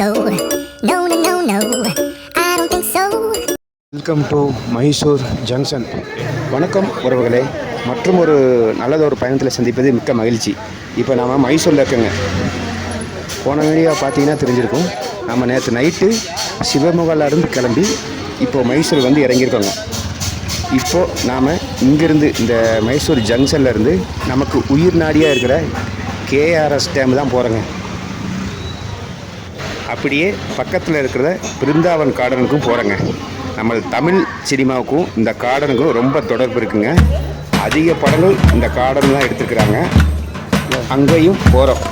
so. No, no, no, no. I don't think so. Welcome to Mysore junction வணக்கம் உறவுகளே. மற்றும் ஒரு நல்லதொரு பயணத்தில் சந்திப்பது மிக்க மகிழ்ச்சி. இப்போ நாம் மைசூரில் இருக்கோங்க. போன வீடியோ பார்த்தீங்கன்னா தெரிஞ்சிருக்கும். நம்ம நேற்று நைட்டு சிவமொகால இருந்து கிளம்பி இப்போது மைசூர் வந்து இறங்கியிருக்கோங்க. இப்போது நாம் இங்கேருந்து இந்த மைசூர் ஜங்ஷன்லேருந்து நமக்கு உயிர் நாடியாக இருக்கிற கேஆர்எஸ் டேம் தான் போகிறோங்க அப்படியே பக்கத்தில் இருக்கிற பிருந்தாவன் கார்டனுக்கும் போகிறேங்க நம்ம தமிழ் சினிமாவுக்கும் இந்த கார்டனுக்கும் ரொம்ப தொடர்பு இருக்குங்க. அதிக படங்கள் இந்த கார்டன் தான் எடுத்துருக்குறாங்க. அங்கேயும் போகிறோம்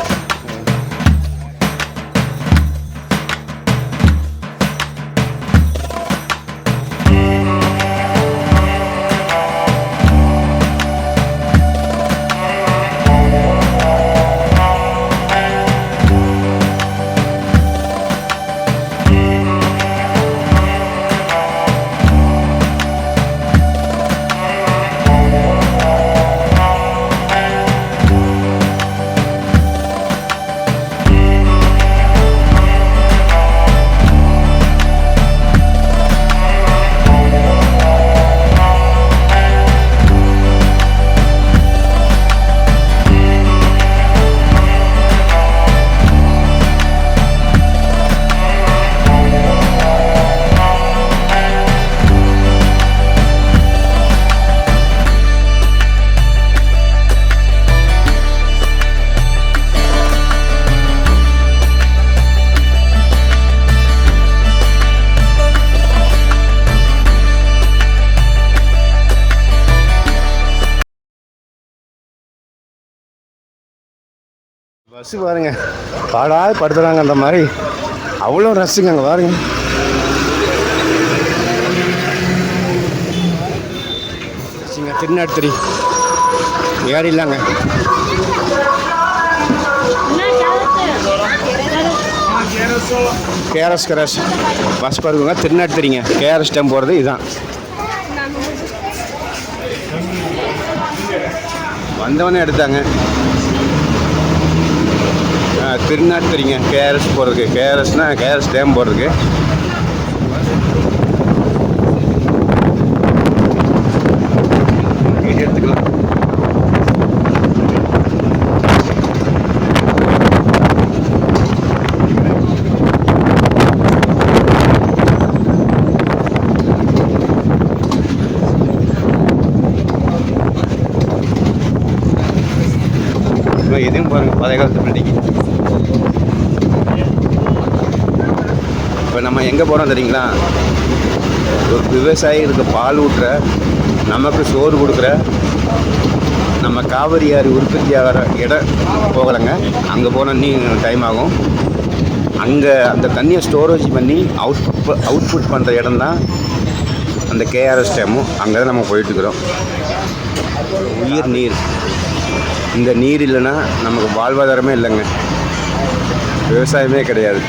பஸ்ஸு பாருங்க. பாடாது படுத்துறாங்க அந்த மாதிரி. அவ்வளோ ரஷ்ஷுங்க அங்கே பாருங்க. ரசிங்க திருநாட்டுத்தறி ஏறி இல்லைங்க. KRS cross. பஸ் பாருங்க திருநாட்டுத்தறிங்க கேஆர்எஸ் டேம் போகிறது இதுதான். வந்தவனே எடுத்தாங்க. திருநாட்டுத்தறிங்க கேஆர்எஸ் போகிறதுக்கு கேஆர்எஸ்னால் கேஆர்எஸ் டேம் போகிறதுக்கு எடுத்துக்கலாம். எதையும் பாருங்கள் பழைய காலத்து பில்டிங். இப்போ நம்ம எங்கே போகிறோம் தெரியுங்களா? ஒரு விவசாயிகளுக்கு பால் ஊட்டுற நமக்கு சோறு கொடுக்குற நம்ம காவிரி ஆறு உற்பத்தி ஆகிற இடம் போகலைங்க. அங்கே போனால் இன்னும் டைம் ஆகும். அங்கே அந்த தண்ணியை ஸ்டோரேஜ் பண்ணி அவுட் அவுட்புட் பண்ணுற இடம் தான் அந்த கேஆர்எஸ் டேமும் அங்கே தான் நம்ம போயிட்டுருக்குறோம் உயிர் நீர். இந்த நீர் இல்லைன்னா நமக்கு வாழ்வாதாரமே இல்லைங்க. விவசாயமே கிடையாது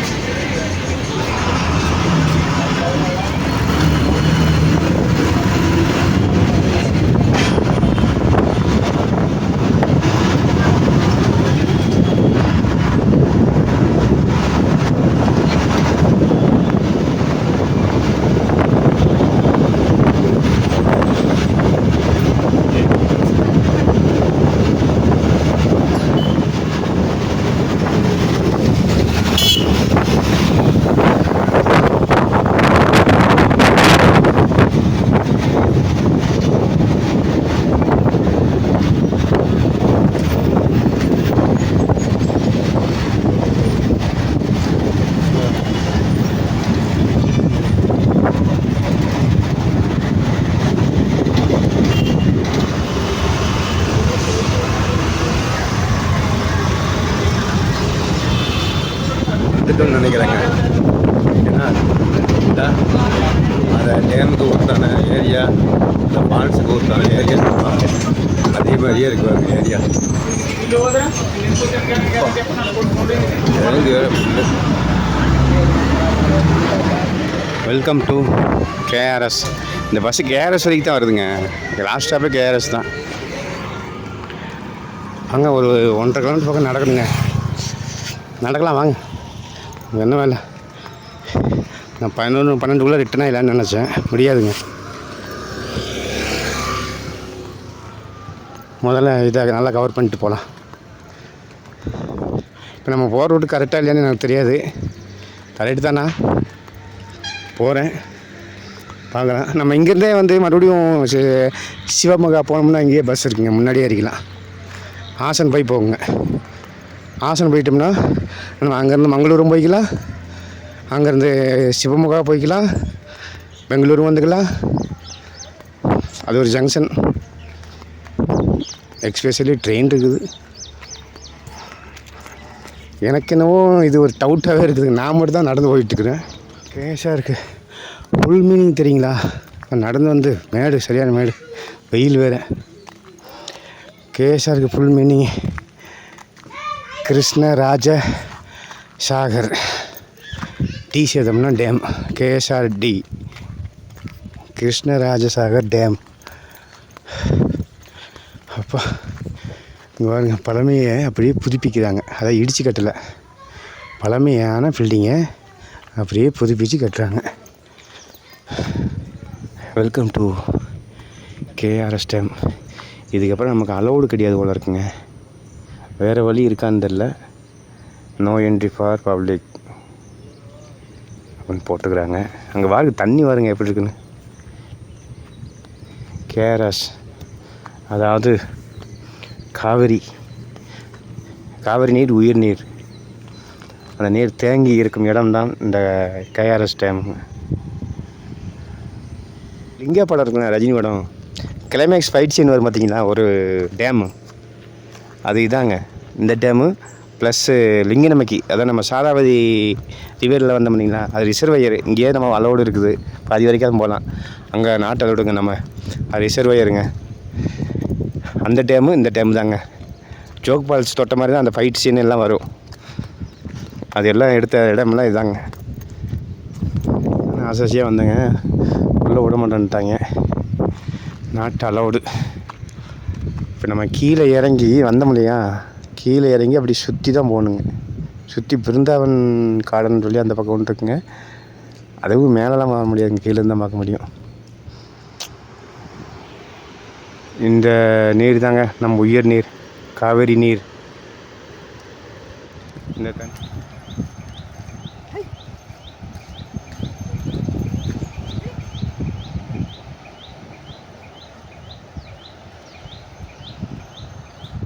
வந்துட்டோம்னு நினைக்கிறேங்க ஏன்னா இந்த அதை டேமுக்கு ஊற்றான ஏரியா இந்த ஃபால்ஸுக்கு ஊற்றான ஏரியா அதே மாதிரியே இருக்கு அந்த ஏரியா வெல்கம் டு கேஆர்எஸ் இந்த பஸ்ஸு கேஆர்எஸ் வரைக்கும் தான் வருதுங்க. லாஸ்ட் ஸ்டாப்பே கேஆர்எஸ் தான். வாங்க ஒரு ஒன்றரை கிலோமீட்டர் பக்கம் நடக்கணுங்க. நடக்கலாம் வாங்க. என்ன வேலை? நான் பதினொன்று பன்னெண்டுக்குள்ளே ரிட்டர்னாக இல்லைன்னு நினச்சேன். முடியாதுங்க. முதல்ல இதை நல்லா கவர் பண்ணிட்டு போகலாம் இப்போ நம்ம போகிற ரூட்டு கரெக்டாக இல்லையான்னு எனக்கு தெரியாது. கரெக்டு தானா? போகிறேன் பார்க்கலாம். நம்ம இங்கேருந்தே வந்து மறுபடியும் சி- சிவமுகா போனோம்னா இங்கேயே பஸ் இருக்குங்க. முன்னாடியே ஏறிக்கலாம். ஆசன் போய் போகுங்க ஹாசன் போயிட்டோம்னா நம்ம அங்கேருந்து மங்களூரும் போய்க்கலாம். அங்கேருந்து சிவமுகா போய்க்கலாம். பெங்களூரும் வந்துக்கலாம். அது ஒரு ஜங்ஷன் எக்ஸ்பெஷலி ட்ரெயின் இருக்குது. எனக்கு என்னவோ இது ஒரு டவுட்டாகவே இருக்குது. நான் மட்டும் தான் நடந்து போயிட்டுருக்குறேன். கேஷாக இருக்குது ஃபுல் மீனிங் தெரியுங்களா? நடந்து வந்து மேடு சரியான மேடு. வெயில் வேறு. கேஷாக இருக்குது ஃபுல் மீனிங் கிருஷ்ணராஜ சாகர். டி சேதம்னா டேம் கேஎஸ்ஆர் டி கிருஷ்ணராஜசாகர் டேம் இங்கே பாருங்க பழமையை அப்படியே புதுப்பிக்கிறாங்க. அதை இடித்து கட்டலை. பழமையான பில்டிங்கை அப்படியே புதுப்பிச்சு கட்டுறாங்க. வெல்கம் டு கேஆர்எஸ் டேம் இதுக்கப்புறம் நமக்கு அலௌடு கிடையாது போல இருக்குங்க. வேறு வழி இருக்கான்னு தெரில நோ என்ட்ரி ஃபார் பப்ளிக் அப்படின்னு போட்டுக்கிறாங்க. அங்கே வாருங்க தண்ணி வாருங்க எப்படி இருக்குன்னு. கேஆர்எஸ் அதாவது காவிரி. காவிரி நீர் உயிர் நீர். அந்த நீர் தேங்கி இருக்கும் இடம்தான் இந்த கேஆர்எஸ் டேம் லிங்கா படம் இருக்குங்க ரஜினி படம். கிளைமேக்ஸ் ஃபைட் சீன் வரும் பார்த்தீங்களா ஒரு டேமு அது இதாங்க. இந்த டேமு ப்ளஸ்ஸு லிங்கநமக்கி. அதான் நம்ம சாராவதி ரிவேரில் வந்தோம் பண்ணிங்களா அது ரிசர்வையர் இங்கேயே நம்ம அலோடு இருக்குது. பாதி வரைக்கும் போகலாம். அங்கே நாட்டு அலோடுங்க நம்ம. அது ரிசர்வையருங்க அந்த டேமு இந்த டேம் தாங்க. ஜோக் பால்ஸ் தொட்ட மாதிரி தான் அந்த ஃபைட் சீன் எல்லாம் வரும். அது எல்லாம் எடுத்த இடமெல்லாம் இதாங்க. நான் ஆசாசியாக வந்தேங்க. உள்ளே விட மாட்டேன்ட்டாங்க. நாட் அலௌடு இப்போ நம்ம கீழே இறங்கி வந்தோம் இல்லையா? கீழே இறங்கி அப்படி சுற்றி தான் போகணுங்க. சுற்றி பிருந்தாவன் கார்டன் சொல்லி அந்த பக்கம் ஒன்று இருக்குங்க. அதுவும் மேலெலாம் வர முடியாதுங்க. கீழே தான் பார்க்க முடியும். இந்த நீர் தாங்க நம்ம உயர் நீர் காவேரி நீர். இந்த தண்ணி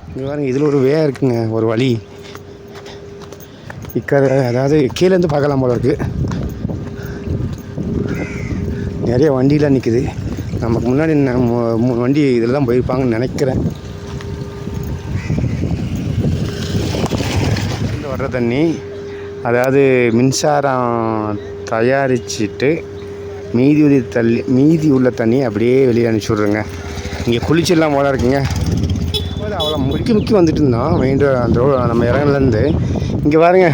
இங்கே பாருங்க இதில் ஒரு வே இருக்குங்க ஒரு வழி. இக்கரை அதாவது கீழேருந்து பார்க்கலாம் போல இருக்குது நிறைய வண்டிலாம் நிற்குது நமக்கு முன்னாடி மூணு வண்டி இதில் தான் போயிருப்பாங்கன்னு நினைக்கிறேன். வர்ற தண்ணி அதாவது மின்சாரம் தயாரிச்சிட்டு மீதி உள்ள தள்ளி மீதி உள்ள தண்ணி அப்படியே வெளியே அனுப்பிச்சி விட்ருங்க இங்கே குளிச்செல்லாம் போல இருக்குங்க. அவ்வளோ முக்கி முக்கி வந்துட்டு இருந்தோம் மெயின் அந்த ரோடு நம்ம இறங்குலேருந்து இங்கே பாருங்க.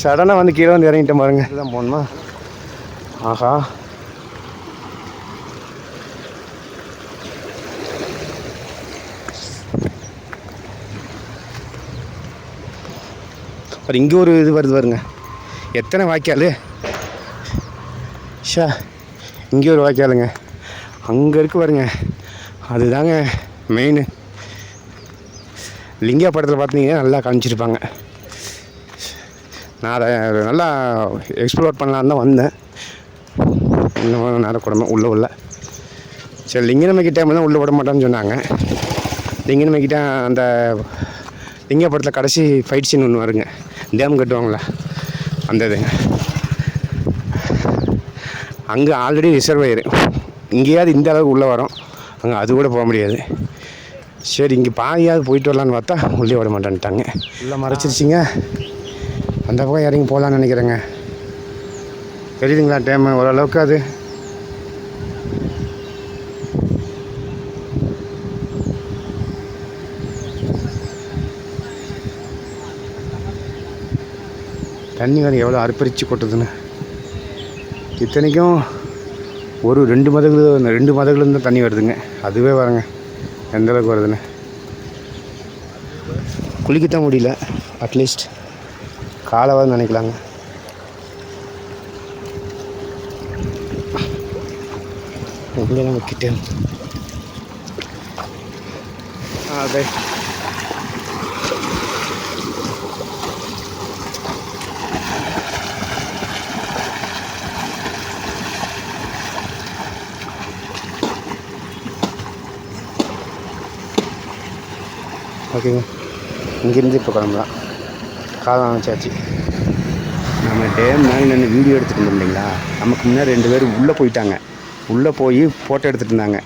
சடனாக வந்து கீழே வந்து இறங்கிட்டேன் பாருங்கள் தான் போகணுமா? ஆஹா. அப்புறம் இங்கே ஒரு இது வருது பாருங்க. எத்தனை வாய்க்கால்? ஷா இங்கே ஒரு வாய்க்காலுங்க. அங்கே இருக்கு பாருங்க. அதுதாங்க மெயின் லிங்கா படத்தில் பார்த்தீங்கன்னா நல்லா காமிச்சிருப்பாங்க. நான் அதை நல்லா எக்ஸ்ப்ளோர் பண்ணலான்னு தான் வந்தேன். இன்னும் நேரம் கூடமே உள்ளே உள்ள. சரி லிங்கனமைக்கு தான் உள்ளே விட மாட்டேன்னு சொன்னாங்க. லிங்கனமைக்கிட்ட அந்த லிங்க படத்தில் கடைசி ஃபைட் சீன் ஒன்று வருங்க. டேம் கட்டுவாங்களே அந்த இதுங்க அங்கே ஆல்ரெடி ரிசர்வாயர் இங்கேயாவது இந்த அளவுக்கு உள்ளே வரும். அங்கே அது கூட போக முடியாது. சரி இங்கே பாதியாவது போயிட்டு வரலான்னு பார்த்தா உள்ளே விட மாட்டேன்ட்டாங்க. உள்ளே மறைச்சிருச்சிங்க. அந்த பக்கம் இறங்கி போகலான்னு நினைக்கிறேங்க. தெரியுதுங்களா டைம் ஓரளவுக்கு அது தண்ணி வேறு எவ்வளோ அர்ப்பரித்து கொட்டுதுன்னு. இத்தனைக்கும் ஒரு ரெண்டு மதகுல ரெண்டு மதகுலேருந்து தண்ணி வருதுங்க. அதுவே வரங்க எந்தளவுக்கு வருதுன்னு. குளிக்கத்தான் முடியல அட்லீஸ்ட் காலவாது நினைக்கலாங்க. எங்கே நம்ம கிட்ட அதே ஓகேங்க. இங்கேருந்து இப்போ கிளம்பலாம் காலம் வச்சாச்சு நம்ம டேம் மேலே நின்று வீடியோ எடுத்துகிட்டு இருந்தோம் இல்லைங்களா? நமக்கு முன்னாடி ரெண்டு பேரும் உள்ளே போயிட்டாங்க. உள்ளே போய் ஃபோட்டோ எடுத்துகிட்டு இருந்தாங்க.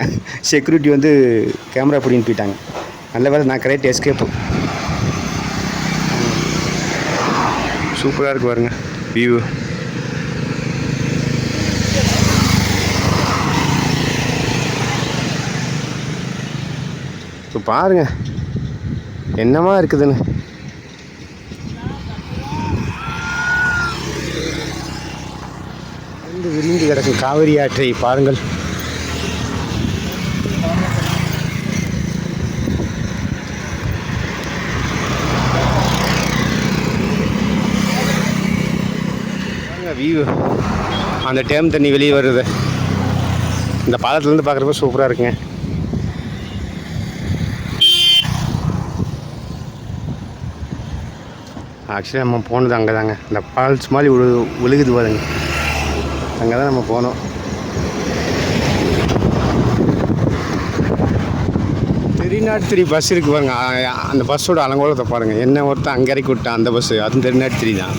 செக்யூரிட்டி வந்து கேமரா பிடின்னு போயிட்டாங்க. நல்ல வேலை நான் கரெக்ட் எஸ்கேப்பு சூப்பராக இருக்கு பாருங்க வியூ இப்போ பாருங்க என்னமா இருக்குதுன்னு? விரிந்து கிடக்கும் காவிரி ஆற்றை பாருங்கள். வியூ அந்த டேம் தண்ணி வெளியே வருது. இந்த பாலத்துலேருந்து பார்க்குறப்ப சூப்பராக இருக்குங்க. ஆக்சுவலி நம்ம போனது அங்கே தாங்க இந்த ஃபால்ஸ் மாதிரி விழு ஒழுகுது பாருங்க. அங்கே தான் நம்ம போனோம். திருநாட்டு திரி பஸ் இருக்கு பாருங்க. அந்த பஸ்ஸோட அலங்கோலத்தை பாருங்கள் என்ன ஒருத்தன் அங்கே இறக்கி விட்டான் அந்த பஸ்ஸு அதுவும் திருநாட்டு திரி தான்.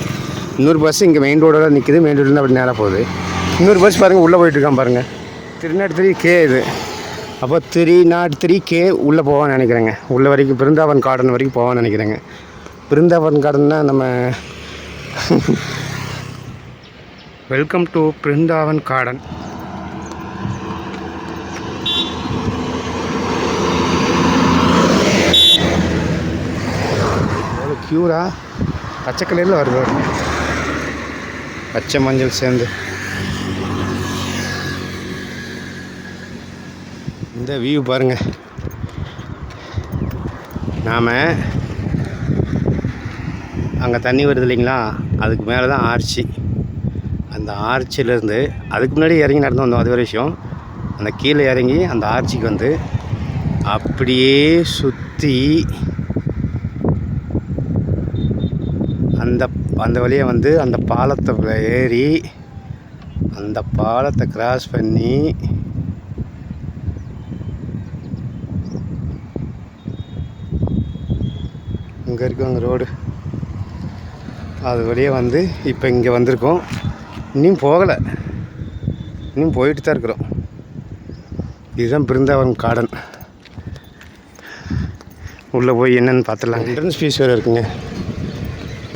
இன்னொரு பஸ் இங்கே மெயின் ரோடோட நிற்குது மெயின் ரோட்லேருந்து அப்படி நேராக போகுது. இன்னொரு பஸ் பாருங்கள் உள்ளே போயிட்டுருக்கான் பாருங்கள் திருநாட்டு திரி கே இது. அப்போ த்ரீ நாட் த்ரீ கே உள்ளே போவான்னு நினைக்கிறேங்க. உள்ளே வரைக்கும் பிருந்தாவன் கார்டன் வரைக்கும் போவான்னு நினைக்கிறேங்க. பிருந்தாவன் கார்டன்னா நம்ம வெல்கம் டு பிருந்தாவன் கார்டன் எவ்வளோ க்யூரா பச்சை கலரில் வருது. பச்சை மஞ்சள் சேர்ந்து. இந்த வியூ பாருங்க. நாம் அங்கே தண்ணி வருது இல்லைங்களா? அதுக்கு மேலே தான் ஆர்ச்சி. அந்த ஆர்ச்சிலேருந்து அதுக்கு முன்னாடி இறங்கி நடந்து வந்தோம். அது ஒரு விஷயம். அந்த கீழே இறங்கி அந்த ஆர்ச்சிக்கு வந்து அப்படியே சுற்றி அந்த அந்த வழியை வந்து அந்த பாலத்தை ஏறி அந்த பாலத்தை கிராஸ் பண்ணி இங்கே இருக்கும் அங்கே ரோடு அது வழியே வந்து இப்போ இங்கே வந்திருக்கோம். இன்னும் போகலை. இன்னும் போயிட்டு தான் இருக்கிறோம். இதுதான் பிருந்தாவரம் கார்டன். உள்ளே போய் என்னென்னு பார்த்துடலாம் என்ட்ரன்ஸ் ஃபீஸ் வேறு இருக்குங்க.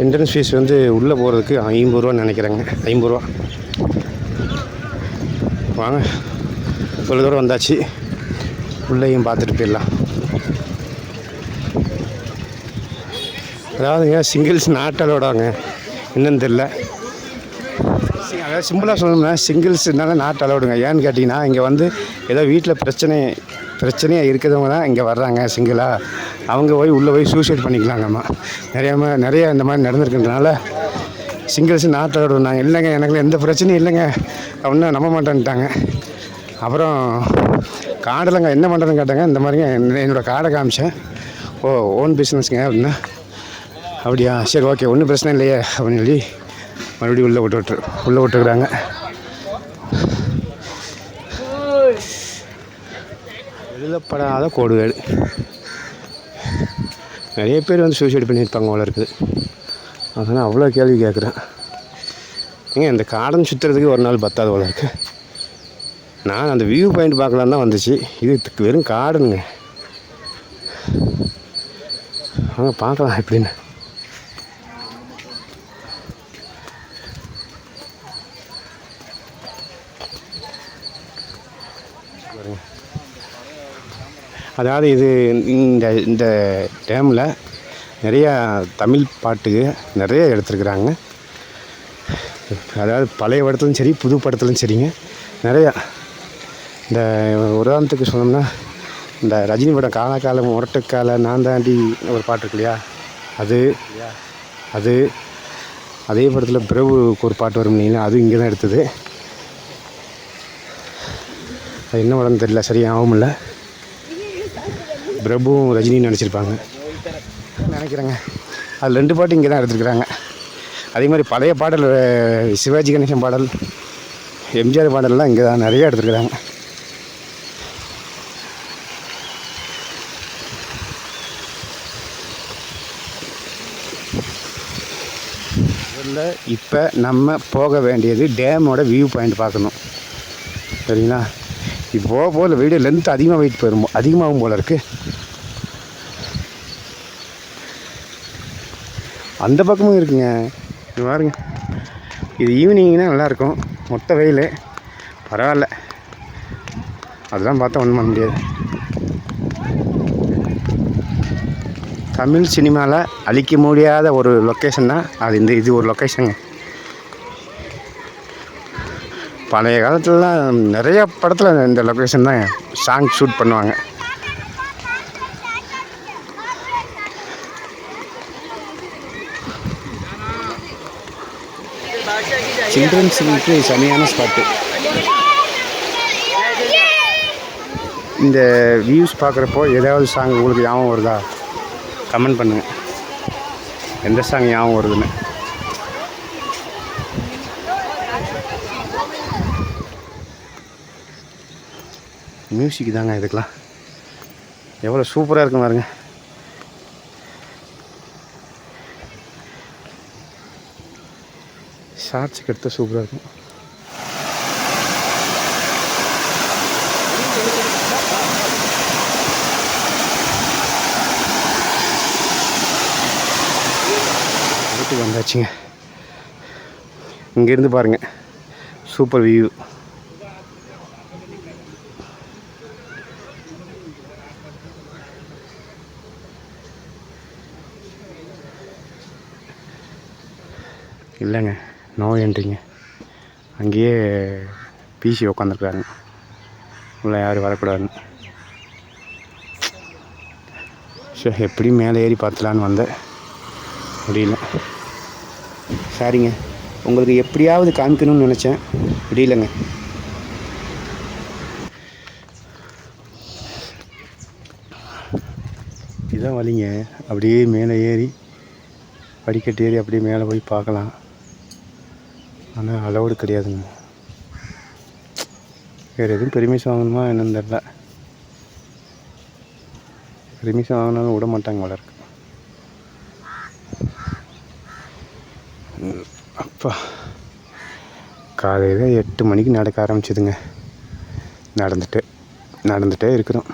என்ட்ரன்ஸ் ஃபீஸ் வந்து உள்ளே போகிறதுக்கு ஐம்பது ரூபான்னு நினைக்கிறேங்க. ஐம்பது ரூபா. வாங்க. இவ்வளோ தூரம் வந்தாச்சு. உள்ளேயும் பார்த்துட்டு போயிடலாம். அதாவதுங்க சிங்கிள்ஸ் நாட்டலோடாங்க என்னன்னு தெரில அதாவது சிம்பிளாக சொல்லணும்னா சிங்கிள்ஸ்னால நாட் அலோடுங்க ஏன்னு கேட்டிங்கன்னா இங்கே வந்து ஏதோ வீட்டில் பிரச்சனை பிரச்சனையாக இருக்கிறவங்க தான் இங்கே வர்றாங்க சிங்கிளாக அவங்க போய் உள்ளே போய் சூசைட் பண்ணிக்கலாங்கம்மா. நிறையா நிறையா இந்த மாதிரி நடந்திருக்கிறதுனால சிங்கிள்ஸ் நாட் அலோடு நாங்கள் இல்லைங்க எனக்கு எந்த பிரச்சனையும் இல்லைங்க. அப்படின்னு நம்ப மாட்டேன்ட்டாங்க. அப்புறம் கார்டில்ங்க என்ன பண்ணுறதுன்னு கேட்டாங்க. இந்த மாதிரிங்க என்னோடய காடை காமிச்சேன். ஓ ஓன் பிஸ்னஸ்ங்க அப்படின்னா அப்படியா? சரி ஓகே ஒன்றும் பிரச்சனை இல்லையே அப்படின்னு சொல்லி மறுபடியும் உள்ளே விட்டு விட்டு உள்ளே விட்டுக்கிறாங்க எழுதப்படாத கோடுகள். நிறைய பேர் வந்து சூசைட் பண்ணியிருப்பாங்க போல இருக்குது. அதனால் அவ்வளோ கேள்வி கேட்குறேன். ஏங்க இந்த காடன் சுற்றுறதுக்கு ஒரு நாள் பத்தாது போல இருக்கு. நான் அந்த வியூ பாயிண்ட் பார்க்கலாம் தான் வந்துச்சு. இது வெறும் காடுங்க. அவங்க பார்க்கலாம் எப்படின்னு. அதாவது இது இந்த இந்த டேமில் நிறையா தமிழ் பாட்டுக்கு நிறைய எடுத்துருக்குறாங்க. அதாவது பழைய படத்துலையும் சரி புது படத்துலையும் சரிங்க. நிறையா இந்த உதாரணத்துக்கு சொன்னோம்னா இந்த ரஜினி படம் காலகாலம் முரட்டுக்கால நான் தாண்டி ஒரு பாட்டு இருக்கு இல்லையா? அது அது அதே படத்தில் பிரபுக்கு ஒரு பாட்டு வரும் இல்லைங்களா? அதுவும் இங்கே தான் எடுத்தது. அது என்ன படம்னு தெரியல சரியாக ஆகும் இல்லை. பிரபுவும் ரஜினியும் நினச்சிருப்பாங்க. நினைக்கிறேங்க. அது ரெண்டு பாட்டு இங்கே தான் எடுத்துருக்குறாங்க. அதே மாதிரி பழைய பாடல் சிவாஜி கணேசன் பாடல் எம்ஜிஆர் பாடல்லாம் இங்கே தான் நிறையா எடுத்துருக்குறாங்க. முதல்ல இப்போ நம்ம போக வேண்டியது டேமோட வியூ பாயிண்ட் பார்க்கணும். சரிங்களா? இப்போ போக போக வீடியோ லென்த் அதிகமாக வெயிட் போயிடும் அதிகமாகும் போல இருக்குது அந்த பக்கமும் இருக்குங்க. இது பாருங்க. இது ஈவினிங்னா நல்லாயிருக்கும் மொத்த வெயில். பரவாயில்ல. அதெல்லாம் பார்த்தா ஒன்றும் பண்ண முடியாது. தமிழ் சினிமாவில் அழிக்க முடியாத ஒரு லொக்கேஷன் தான். அது இந்த இது ஒரு லொக்கேஷனுங்க பழைய காலத்துலலாம் நிறைய படத்தில் இந்த லொக்கேஷன் தான் சாங் ஷூட் பண்ணுவாங்க. சில்ட்ரன்ஸுக்கு செமையான ஸ்பாட்டு இந்த வியூஸ் பார்க்குறப்போ ஏதாவது சாங் உங்களுக்கு ஞாபகம் வருதா? கமெண்ட் பண்ணுங்கள் எந்த சாங் ஞாபகம் வருதுன்னு? மியூசிக் தாங்க இதுக்கெலாம் எவ்வளோ சூப்பராக இருக்கும் பாருங்க. ஷார்ட்ஸுக்கு எடுத்தால் சூப்பராக இருக்கும். வீட்டுக்கு வந்தாச்சுங்க. இங்கேருந்து பாருங்கள் சூப்பர் வியூ இல்லைங்க. நோ என்ட்ரிங்க அங்கேயே பிசி உட்காந்துருக்குறாங்க உள்ளே யாரும் வரக்கூடாதுன்னு ஸோ எப்படி மேலே ஏறி பார்த்துலான்னு வந்தேன். முடியல. சாரிங்க. உங்களுக்கு எப்படியாவது காமிக்கணும்னு நினச்சேன். முடியலங்க. இதுதான் வழிங்க. அப்படியே மேலே ஏறி படிக்கட்டு ஏறி அப்படியே மேலே போய் பார்க்கலாம். ஆனால் அலௌடு கிடையாதுங்க. வேறு எதுவும் பெர்மிஷன் வாங்கணுமா என்னன்னு தெரில பெர்மிஷன் வாங்கினாலும் விட மாட்டாங்க வளர்க்க. அப்பா. காலையில் எட்டு மணிக்கு நடக்க ஆரம்பிச்சிதுங்க. நடந்துட்டு நடந்துகிட்டே இருக்கிறோம்.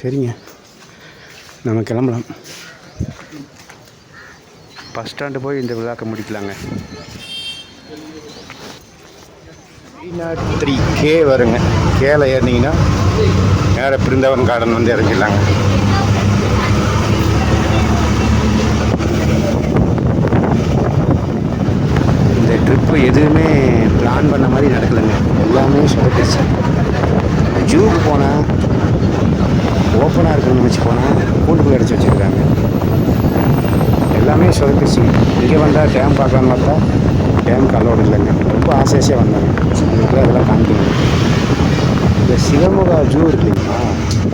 சரிங்க. நம்ம கிளம்பலாம். பஸ் ஸ்டாண்டு போய் இந்த விழாக்க முடிக்கலாங்க. த்ரீ கே வருங்க. கேல ஏறினீங்கன்னா நேர பிருந்தாவன் கார்டன் வந்து இறங்கிடலாங்க இந்த ட்ரிப்பு எதுவுமே பிளான் பண்ண மாதிரி நடக்கலைங்க. எல்லாமே சொதப்பிடுச்சு. ஜூக்கு போனால் ஓப்பனாக இருக்குன்னு நினச்சி போனால் கூண்டுக்குள்ளே அடிச்சு வச்சுருக்காங்க. எல்லாமே சொதப்பிடுச்சு இங்கே வந்தால் டேம் பார்க்கலான்னு பார்த்தா டேமுக்கு அலோடு இல்லைங்க. ரொம்ப ஆசையாக வந்தாங்க. உங்களுக்கு அதெல்லாம் காமிக்கணும் இந்த சிவமுகா ஜூ இருக்கு இல்லைங்களா?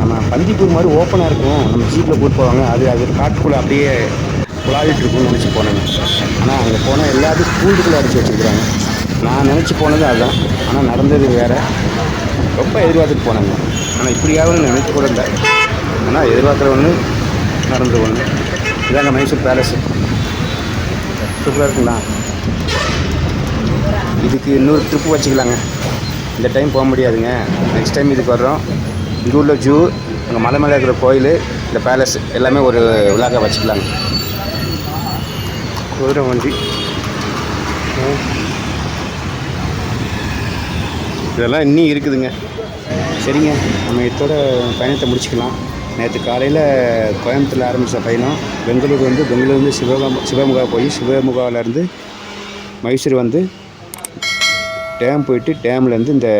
நம்ம பந்திப்பூர் மாதிரி ஓப்பனாக இருக்கும். நம்ம ஜீப்பில் கூட்டு போவாங்க. அது அது காட்டுக்குள்ளே அப்படியே குழாவிட்டு இருக்கும்னு நினச்சி போனேங்க. ஆனால் அங்கே போனால் எல்லாத்தையும் கூண்டுக்குள்ளே அடித்து வச்சுருக்குறாங்க. நான் நினச்சி போனது அதுதான் ஆனால் நடந்தது வேறு. ரொம்ப எதிர்பார்த்துட்டு போனாங்க. ஆனால் இப்படியாவது நினைக்க கூட இல்லை. ஆனால் எதிர்பார்க்குற ஒன்று நடந்து ஒன்று இதாங்க மைசூர் பேலஸ் சூப்பராக இருக்குங்களா? இதுக்கு இன்னொரு ட்ரிப்பு வச்சுக்கலாங்க. இந்த டைம் போக முடியாதுங்க. நெக்ஸ்ட் டைம் இதுக்கு வர்றோம். இங்கே உள்ள ஜூ அங்கே மலை மேலே இருக்கிற கோயில் இந்த பேலஸ் எல்லாமே ஒரு விழாக்க வச்சுக்கலாங்க. குதிரை வண்டி. இதெல்லாம் இன்னும் இருக்குதுங்க. சரிங்க. நம்ம இதோட பயணத்தை முடிச்சுக்கலாம். நேற்று காலையில் கோயம்புத்தூரில் ஆரம்பித்த பயணம். பெங்களூர் வந்து பெங்களூர்லேருந்து சிவகாம சிவமுகா போய் சிவமுகாவிலேருந்து மைசூர் வந்து டேம் போயிட்டு டேம்லேருந்து இந்த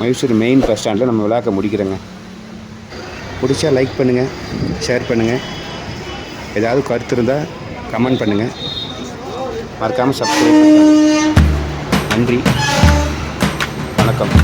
மைசூர் மெயின் பஸ் ஸ்டாண்டில் நம்ம விழாக்க முடிக்கிறோங்க. பிடிச்சா லைக் பண்ணுங்கள் ஷேர் பண்ணுங்கள் ஏதாவது கருத்து இருந்தால் கமெண்ட் பண்ணுங்கள் மறக்காமல் சப்ஸ்கிரைப் பண்ணுங்கள் நன்றி. வணக்கம்.